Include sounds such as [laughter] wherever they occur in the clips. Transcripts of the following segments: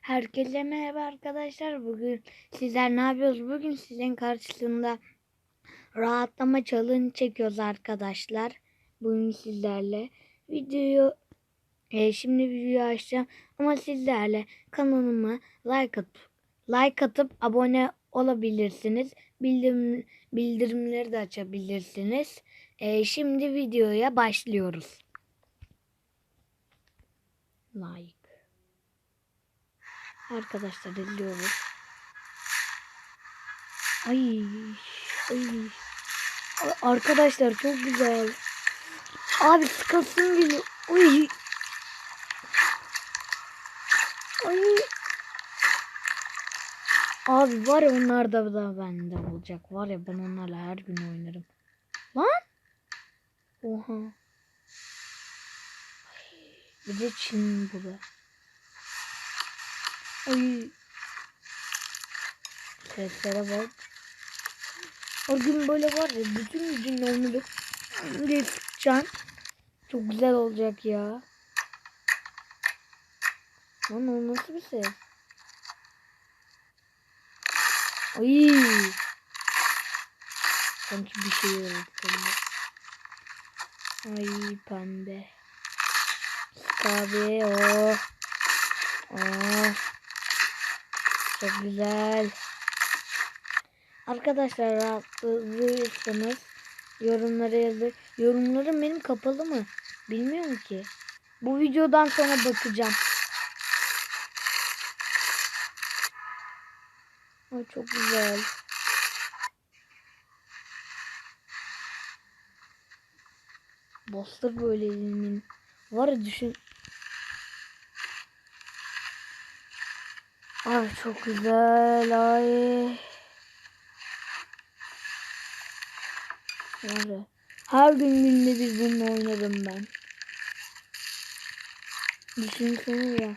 Herkese merhaba arkadaşlar. Bugün sizler ne yapıyoruz? Bugün sizin karşısında rahatlama challenge çekiyoruz arkadaşlar. Bugün sizlerle videoyu e, şimdi video açacağım ama sizlerle kanalıma like atıp like atıp abone olabilirsiniz. Bildirim, bildirimleri de açabilirsiniz. E, şimdi videoya başlıyoruz. Like. Arkadaşlar izliyoruz. Ay, ay. Arkadaşlar çok güzel. Abi sıkasın geliyor. Ay. Ay. Abi var ya onlar da, da bende olacak. Var ya ben onlarla her gün oynarım. Lan. Oha. Ay, Bir de Çin bu da. Ay. Seslere bak. O gün böyle var ya bütün gücünle onu bir sıkacaksın. Çok güzel olacak ya. Lan o nasıl bir ses? Ay. Sanki bir şey öğrettim. Ay pembe. Abi o. Oh. Çok güzel. Arkadaşlar rahatlıyorsanız yorumlara yazın. Yorumlarım benim kapalı mı? Bilmiyorum ki. Bu videodan sonra bakacağım. Ay çok güzel. Bastır böyle elimin. Var ya düşün. Ay çok güzel ay. Ya. Her gün günde bir bununla oynadım ben. Düşünsene ya.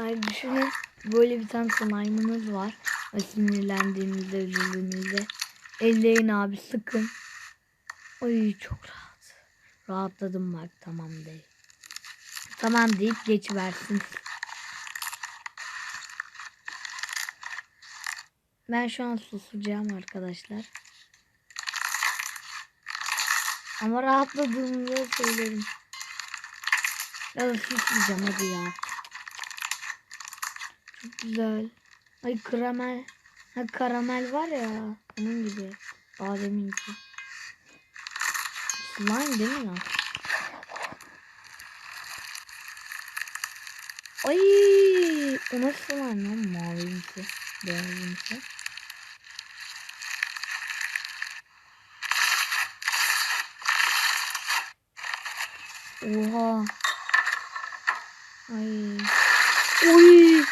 Ay düşünün böyle bir tane slime'ınız var. Ve sinirlendiğinizde üzüldüğünüzde elleyin abi sıkın. Ay çok rahat. Rahatladım bak tamam değil. Tamam deyip geçiversin. Ben şu an susacağım arkadaşlar. Ama rahatladığımda söylerim. Ya da susmayacağım hadi ya. Çok güzel. Ay karamel. Ha karamel var ya. Onun gibi. Daha deminki. Slime değil mi lan? Ay, o nasıl slime lan mavimsi, beyazımsı. Oha. Ay. Oy.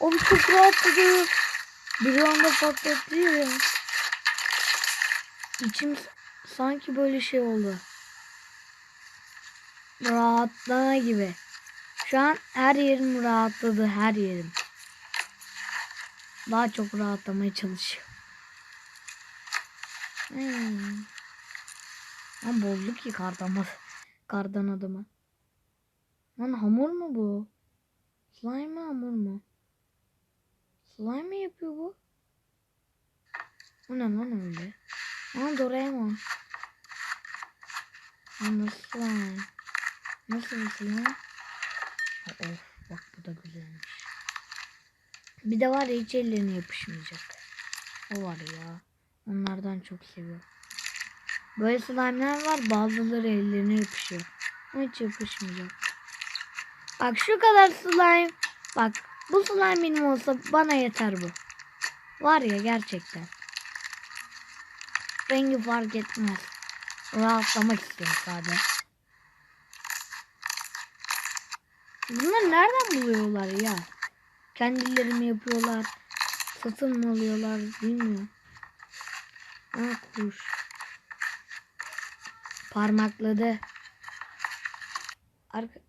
Abi çok rahatladı. Bir anda patlattı ya. İçim sanki böyle şey oldu. Rahatlama gibi. Şu an her yerim rahatladı. Her yerim. Daha çok rahatlamaya çalışıyor. Hmm. Ama bozdu ki kardan, kardan adamı. Lan hamur mu bu? Slime mi hamur mu? Slime mi yapıyor bu? O ne lan öyle? Aa Doraemon. Nasıl slime? Nasıl bir slime? Of bak bu da güzelmiş. Bir de var ya hiç ellerine yapışmayacak. O var ya. Onlardan çok seviyorum. Böyle slime'ler var bazıları ellerine yapışıyor. Hiç yapışmayacak. Bak şu kadar slime. Bak bu slime benim olsa bana yeter bu. Var ya gerçekten. Rengi fark etmez. Rahatlamak istiyorum sadece. Bunları nereden buluyorlar ya? Kendileri mi yapıyorlar? Satın mı alıyorlar bilmiyorum. Ha kuş. Parmakladı. Arka...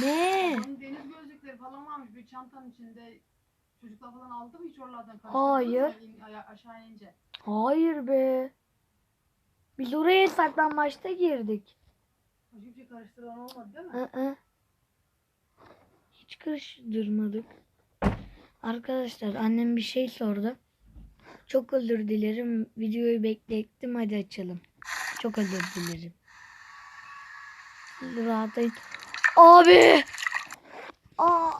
Ne? Deniz gözlükleri falan varmış bir çantanın içinde Çocuklar falan aldı mı hiç oralardan Hayır. aşağı inince. Hayır be. Biz oraya saklambaçta girdik. Başka bir şey karıştıran olmadı değil mi? Hiç karıştırmadık. Arkadaşlar annem bir şey sordu. Çok özür dilerim. Videoyu beklettim. Hadi açalım. Çok özür dilerim. Rahatlayın. Abi! Aa,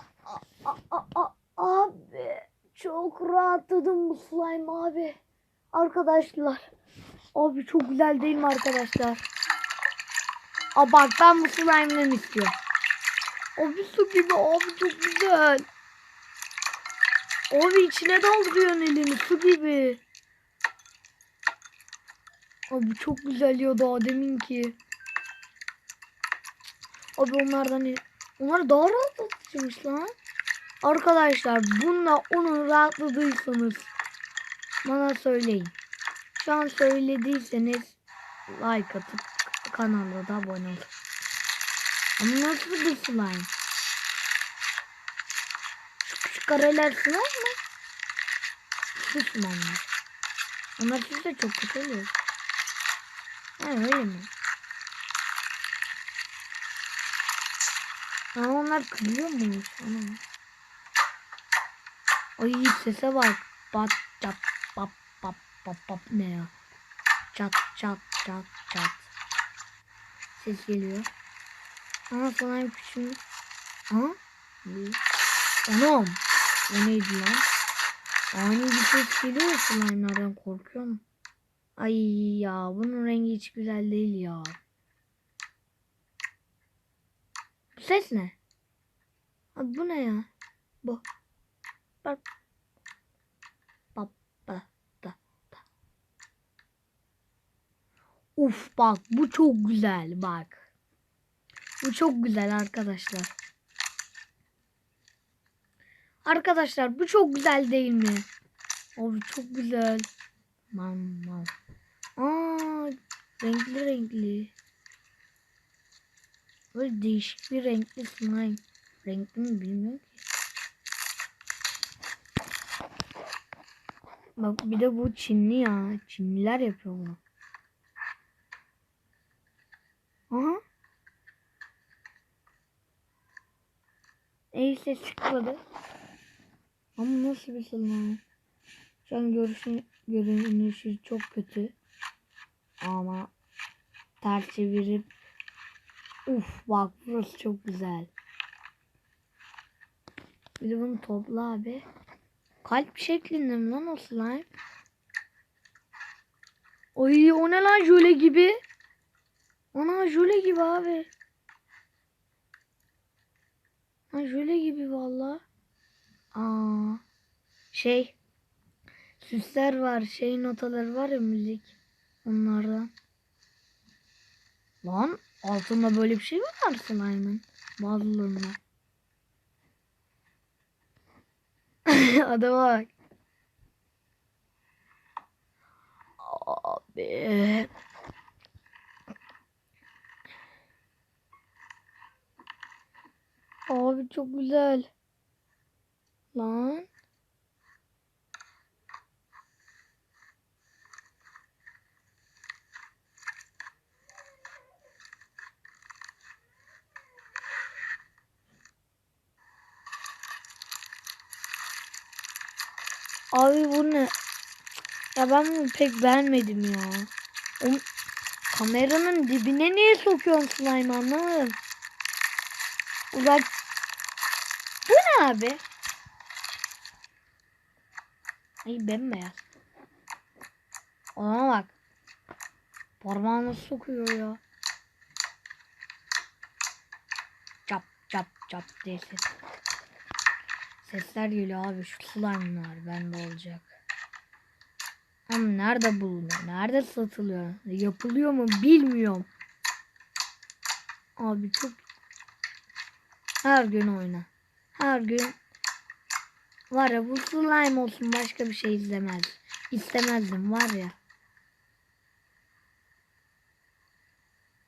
a, a, a- abi! Çok rahatladım bu slime abi. Arkadaşlar. Abi çok güzel değil mi arkadaşlar? Aa bak ben bu slime'dan istiyorum. Abi su gibi abi çok güzel. Abi içine dolduruyorsun elini su gibi. Abi çok güzel ya daha demin ki. Abi onlardan onlar daha rahatlatıcıymış lan. Arkadaşlar bununla onu rahatladıysanız bana söyleyin. Şu an söylediyseniz like atıp kanala da abone olun. Ama nasıl bir slime? Şu küçük kareler slime mı? Şu slime'lar. Onlar size çok kötü oluyor. Ha öyle mi? Ha onlar kırılıyor muymuş? Ana. Ay sese bak. Bat çat pap pap pap pap ne ya? Çat çat çat çat. Ses geliyor. Slime küçük. Aa? Ne? Anam. O neydi lan? Ani bir ses geliyor slime'lardan korkuyorum. Ay ya bunun rengi hiç güzel değil ya. Bu ses ne? Abi bu ne ya? Bu. Bak. Bak. Bak. bak. Uf bak bu çok güzel bak. Bu çok güzel arkadaşlar. Arkadaşlar bu çok güzel değil mi? Abi çok güzel. Man man. Aa, renkli renkli. Böyle değişik bir renkli slime. Renkli mi bilmiyorum ki. Bak bir de bu Çinli ya. Çinliler yapıyor bunu. Aha. Neyse çıkmadı. Ama nasıl bir slime? Şu an görüşün, görünüşü çok kötü. Ama ters çevirip Uf bak burası çok güzel. Bir de bunu topla abi. Kalp şeklinde mi lan o slime? Oy o ne lan jöle gibi? Ana jöle gibi abi. Ha jöle gibi valla. Aa şey süsler var şey notaları var ya müzik onlardan. Lan altında böyle bir şey mi var slime'ın? Bazılarında. [laughs] Adama bak. Abi. Abi çok güzel. Lan. Abi bu ne? Ya ben bunu pek beğenmedim ya. O kameranın dibine niye sokuyorsun slime anlamadım. Uzak. Bu ne abi? Ay bembeyaz. Ona bak. Parmağını sokuyor ya. Çap çap çap diye ses. Sesler geliyor abi şu slime'lar bende olacak. Ama nerede bulunuyor? Nerede satılıyor? Yapılıyor mu bilmiyorum. Abi çok her gün oyna. Her gün var ya bu slime olsun başka bir şey izlemez. İstemezdim var ya.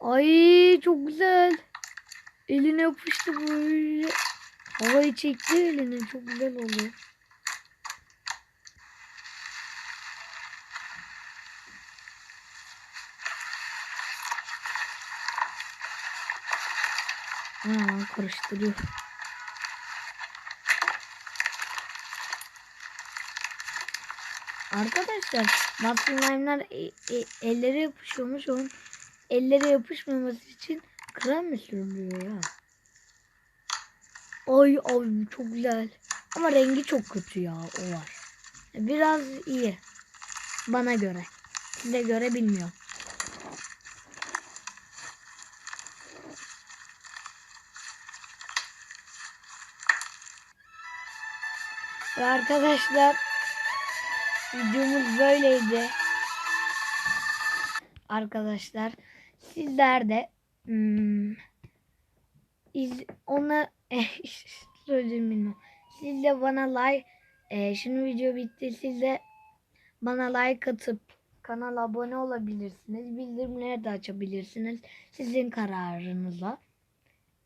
Ay çok güzel. Eline yapıştı böyle. Havayı çekti eline çok güzel oluyor. Aa, karıştırıyor. Arkadaşlar slime'lar e, e, ellere yapışıyormuş. Onun ellere yapışmaması için krem mi sürülüyor ya? Ay ay çok güzel. Ama rengi çok kötü ya o var. Biraz iyi. Bana göre. Size göre bilmiyorum. Ve arkadaşlar videomuz böyleydi. Arkadaşlar sizler de hmm, iz, ona [laughs] söyleyeyim bilmiyorum. Siz de bana like e, şimdi video bitti. Siz de bana like atıp kanala abone olabilirsiniz. Bildirimleri de açabilirsiniz. Sizin kararınızla.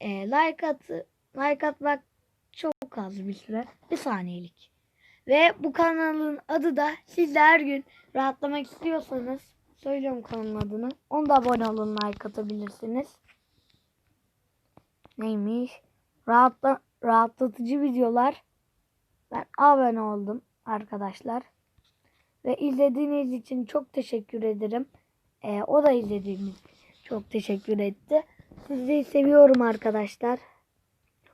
E, like at like atmak çok az bir süre. Bir saniyelik. Ve bu kanalın adı da siz de her gün rahatlamak istiyorsanız söylüyorum kanalın adını. Onu da abone olun like atabilirsiniz. Neymiş? Rahatla, rahatlatıcı videolar. Ben abone oldum arkadaşlar. Ve izlediğiniz için çok teşekkür ederim. Ee, o da izlediğimiz için çok teşekkür etti. Sizi seviyorum arkadaşlar.